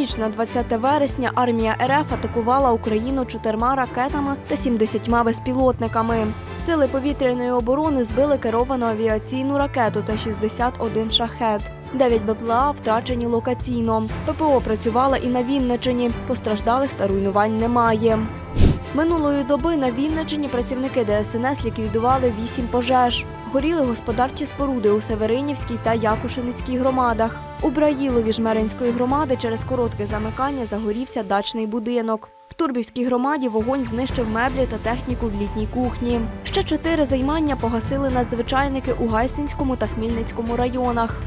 ніч на 20 вересня армія РФ атакувала Україну чотирма ракетами та 70 безпілотниками. Сили повітряної оборони збили керовану авіаційну ракету та 61 шахет. Дев'ять БПЛА втрачені локаційно. ППО працювала і на Вінничині. Постраждалих та руйнувань немає. Минулої доби на Вінничині працівники ДСНС ліквідували вісім пожеж. Горіли господарчі споруди у Северинівській та Якушиницькій громадах. У Браїлові Жмеринської громади через коротке замикання загорівся дачний будинок. В Турбівській громаді вогонь знищив меблі та техніку в літній кухні. Ще чотири займання погасили надзвичайники у Гайсинському та Хмільницькому районах.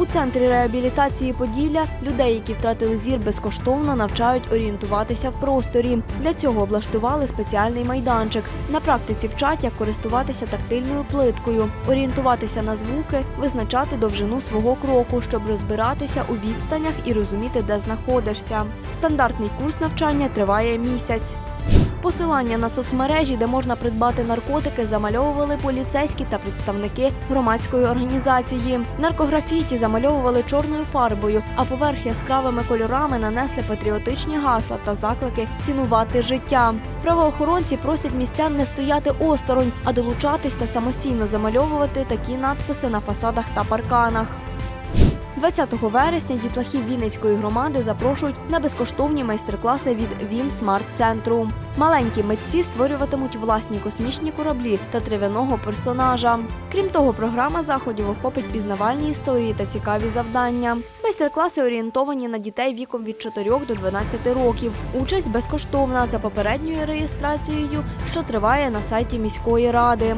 У центрі реабілітації Поділля людей, які втратили зір безкоштовно, навчають орієнтуватися в просторі. Для цього облаштували спеціальний майданчик. На практиці вчать, як користуватися тактильною плиткою, орієнтуватися на звуки, визначати довжину свого кроку, щоб розбиратися у відстанях і розуміти, де знаходишся. Стандартний курс навчання триває місяць. Посилання на соцмережі, де можна придбати наркотики, замальовували поліцейські та представники громадської організації. Наркографіті замальовували чорною фарбою, а поверх яскравими кольорами нанесли патріотичні гасла та заклики цінувати життя. Правоохоронці просять містян не стояти осторонь, а долучатись та самостійно замальовувати такі надписи на фасадах та парканах. 20 вересня дітлахів Вінницької громади запрошують на безкоштовні майстер-класи від Він Смарт Центру. Маленькі митці створюватимуть власні космічні кораблі та трив'яного персонажа. Крім того, програма заходів охопить пізнавальні історії та цікаві завдання. Майстер-класи орієнтовані на дітей віком від 4 до 12 років. Участь безкоштовна за попередньою реєстрацією, що триває на сайті міської ради.